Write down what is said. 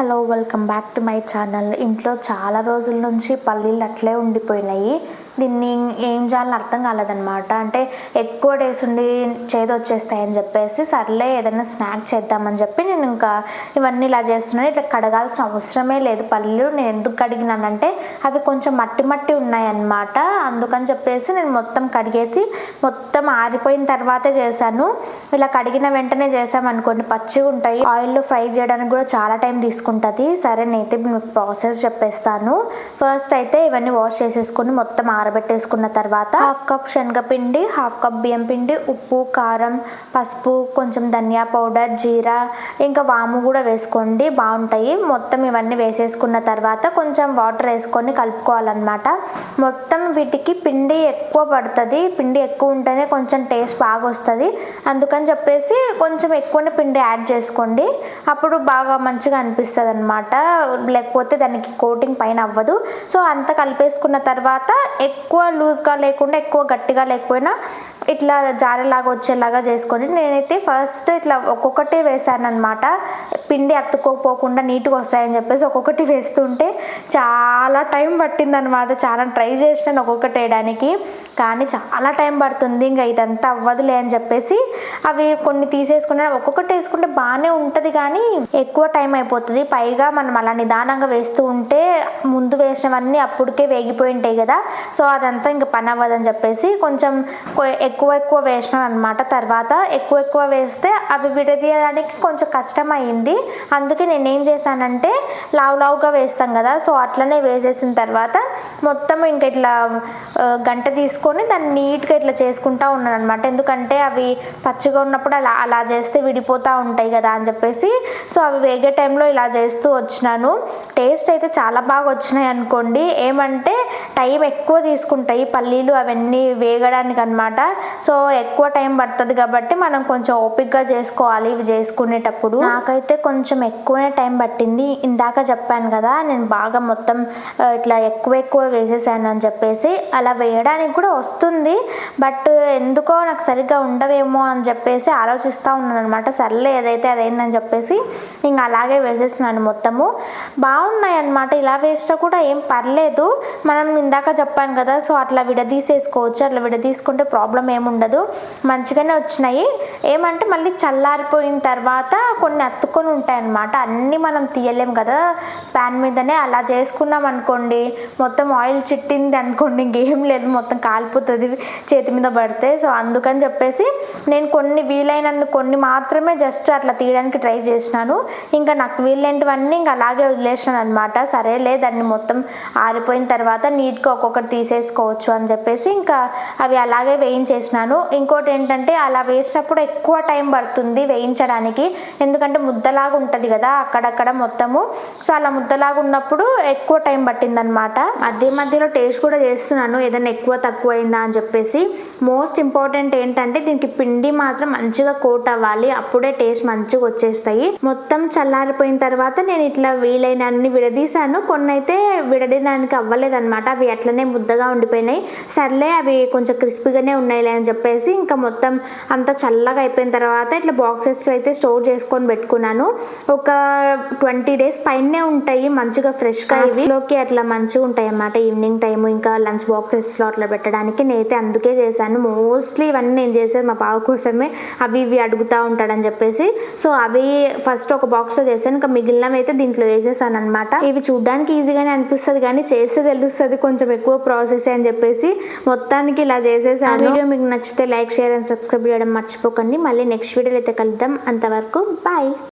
Hello welcome back to my channel. ఇంట్లో చాలా రోజుల నుంచి పల్లీలు అట్లే ఉండిపోయినాయి. దీన్ని ఏం చేయాలని అర్థం కాలేదనమాట అంటే ఎక్కువ డేస్ ఉండి చేదు వచ్చేస్తాయని చెప్పేసి సర్లే ఏదైనా స్నాక్ చేద్దామని చెప్పి నేను ఇంకా ఇవన్నీ ఇలా చేస్తున్నాను. ఇట్లా కడగాల్సిన అవసరమే లేదు. పల్లీలు నేను ఎందుకు కడిగినానంటే అవి కొంచెం మట్టి మట్టి ఉన్నాయన్నమాట. అందుకని చెప్పేసి నేను మొత్తం కడిగేసి మొత్తం ఆరిపోయిన తర్వాతే చేశాను. ఇలా కడిగిన వెంటనే చేసామనుకోండి పచ్చిగా ఉంటాయి. ఆయిల్లో ఫ్రై చేయడానికి కూడా చాలా టైం తీసుకుంటుంది. సరే నేనైతే మీకు ప్రాసెస్ చెప్పేస్తాను. ఫస్ట్ అయితే ఇవన్నీ వాష్ చేసేసుకుని మొత్తం ఆరబెట్టేసుకున్న తర్వాత హాఫ్ కప్ శనగపిండి హాఫ్ కప్ బియ్యం పిండి ఉప్పు కారం పసుపు కొంచెం ధనియా పౌడర్ జీరా ఇంకా వాము కూడా వేసుకోండి. బాగుంటాయి. మొత్తం ఇవన్నీ వేసేసుకున్న తర్వాత కొంచెం వాటర్ వేసుకొని కలుపుకోవాలన్నమాట. మొత్తం వీటికి పిండి ఎక్కువ పడుతుంది. పిండి ఎక్కువ ఉంటేనే కొంచెం టేస్ట్ బాగా వస్తుంది. అందుకని చెప్పేసి కొంచెం ఎక్కువనే పిండి యాడ్ చేసుకోండి. అప్పుడు బాగా మంచిగా అనిపిస్తుంది అనమాట లేకపోతే దానికి కోటింగ్ పైన అవ్వదు. సో అంతా కలిపేసుకున్న తర్వాత ఎక్కువ లూజ్గా లేకుండా ఎక్కువ గట్టిగా లేకపోయినా ఇట్లా జారలాగా వచ్చేలాగా చేసుకొని నేనైతే ఫస్ట్ ఇట్లా ఒక్కొక్కటి వేసాను అనమాట పిండి అతుక్కోపోకుండా నీట్గా వస్తాయని చెప్పేసి ఒక్కొక్కటి వేస్తుంటే చాలా టైం పట్టింది అనమాట చాలా ట్రై చేసినాను ఒక్కొక్కటి వేయడానికి. కానీ చాలా టైం పడుతుంది. ఇంకా ఇదంతా అవ్వదులే అని చెప్పేసి అవి కొన్ని తీసేసుకున్నా ఒక్కొక్కటి వేసుకుంటే బాగానే ఉంటుంది కానీ ఎక్కువ టైం అయిపోతుంది. పైగా మనం అలా నిదానంగా వేస్తూ ఉంటే ముందు వేసినవన్నీ అప్పటికే వేగిపోయి ఉంటాయి కదా. సో అదంతా ఇంకా పని అవ్వదని చెప్పేసి కొంచెం ఎక్కువ ఎక్కువ వేసినాను అనమాట తర్వాత ఎక్కువ ఎక్కువ వేస్తే అవి విడదీయడానికి కొంచెం కష్టం అయింది అందుకే నేనేం చేశానంటే లావు లావుగా వేస్తాం కదా. సో అట్లనే వేసేసిన తర్వాత మొత్తం ఇంక ఇట్లా గంట తీసుకొని దాన్ని నీట్గా ఇట్లా చేసుకుంటా ఉన్నాను అనమాట ఎందుకంటే అవి పచ్చిగా ఉన్నప్పుడు అలా అలా చేస్తే విడిపోతూ ఉంటాయి కదా అని చెప్పేసి. సో అవి వేగే టైంలో ఇలా చేస్తూ వచ్చినాను. టేస్ట్ అయితే చాలా బాగా వచ్చినాయి అనుకోండి. ఏమంటే టైం ఎక్కువ తీసుకుంటాయి పల్లీలు అవన్నీ వేగడానికి అనమాట సో ఎక్కువ టైం పడుతుంది కాబట్టి మనం కొంచెం ఓపిక్గా చేసుకోవాలి ఇవి చేసుకునేటప్పుడు. నాకైతే కొంచెం ఎక్కువనే టైం పట్టింది. ఇందాక చెప్పాను కదా నేను బాగా మొత్తం ఇట్లా ఎక్కువ ఎక్కువ వేసేసాను అని చెప్పేసి. అలా వేయడానికి కూడా వస్తుంది. బట్ ఎందుకో నాకు సరిగ్గా ఉండవేమో అని చెప్పేసి చెప్పేసి ఆలోచిస్తూ ఉన్నాను అనమాట సర్లే ఏదైతే అదైందని చెప్పేసి ఇంకా అలాగే వేసేసినాను మొత్తము. బాగున్నాయి అనమాట ఇలా వేసినా కూడా ఏం పర్లేదు. మనం ఇందాక చెప్పాను కదా సో అట్లా విడదీసేసుకోవచ్చు. అట్లా విడదీసుకుంటే ప్రాబ్లం ఏముండదు మంచిగానే వచ్చినాయి. ఏమంటే మళ్ళీ చల్లారిపోయిన తర్వాత కొన్ని అతుక్కొని ఉంటాయి అన్నమాట అన్నీ మనం తీయలేం కదా. ప్యాన్ మీదనే అలా చేసుకున్నాం అనుకోండి మొత్తం ఆయిల్ చిట్టింది అనుకోండి ఇంకేం లేదు. మొత్తం కాలిపోతుంది చేతి మీద పడితే. సో అందుకని చెప్పేసి నేను కొన్ని వీలైనన్ని కొన్ని మాత్రమే జస్ట్ అట్లా తీయడానికి ట్రై చేసినాను. ఇంకా నాకు వీలైనవన్నీ ఇంకా అలాగే వదిలేసినాను అనమాట సరేలే దాన్ని మొత్తం ఆరిపోయిన తర్వాత నీట్గా ఒక్కొక్కటి తీసేసుకోవచ్చు అని చెప్పేసి ఇంకా అవి అలాగే వేయించేసినాను. ఇంకోటి ఏంటంటే అలా వేసినప్పుడు ఎక్కువ టైం పడుతుంది వేయించడానికి. ఎందుకంటే ముద్దలాగా ఉంటుంది కదా అక్కడక్కడ మొత్తము. సో అలా ముద్దలాగా ఉన్నప్పుడు ఎక్కువ టైం పట్టిందనమాట మధ్య మధ్యలో టేస్ట్ కూడా చేస్తున్నాను ఏదైనా ఎక్కువ తక్కువ అయిందా అని చెప్పేసి. మోస్ట్ ఇంపార్టెంట్ ఏంటంటే దీనికి పిండి మాత్రం మంచిగా కోట్ అవ్వాలి. అప్పుడే టేస్ట్ మంచిగా వచ్చేస్తాయి. మొత్తం చల్లారిపోయిన తర్వాత నేను ఇట్లా వీలైన అన్ని విడదీశాను. కొన్ని అయితే విడదీయడానికి అవ్వలేదన్నమాట. అవి అట్లనే ముద్దగా ఉండిపోయినాయి. సర్లే అవి కొంచెం క్రిస్పీగానే ఉన్నాయిలే అని చెప్పేసి ఇంకా మొత్తం అంతా చల్లగా అయిపోయిన తర్వాత ఇట్లా బాక్సెస్లో అయితే స్టోర్ చేసుకొని పెట్టుకున్నాను. ఒక ట్వంటీ డేస్ పైనే ఉంటాయి. మంచిగా ఫ్రెష్గా ఇవిలోకి అట్లా మంచిగా ఉంటాయి అన్నమాట ఈవినింగ్ టైం ఇంకా లంచ్ బాక్సెస్లో అట్లా పెట్టడానికి నేనైతే అందుకే చేశాను. మోస్ట్లీ ఇవన్నీ నేను చేసేది మా బావ కోసమే. అవి ఇవి అడుగుతూ ఉంటాడని చెప్పేసి. సో అవి ఫస్ట్ ఒక బాక్స్లో చేశాను. ఇంకా మిగిలినవి అయితే దీంట్లో వేసేసాను అనమాట ఇవి చూడడానికి ఈజీగానే అనిపిస్తుంది కానీ చేస్తే తెలుస్తుంది కొంచెం ఎక్కువ ప్రాసెస్ అని చెప్పేసి. మొత్తానికి ఇలా చేసేసాను. వీడియో మీకు నచ్చితే లైక్ షేర్ అండ్ సబ్స్క్రైబ్ చేయడం మర్చిపోకండి. మళ్ళీ నెక్స్ట్ వీడియోలో అయితే కలుద్దాం. అంతవరకు బాయ్.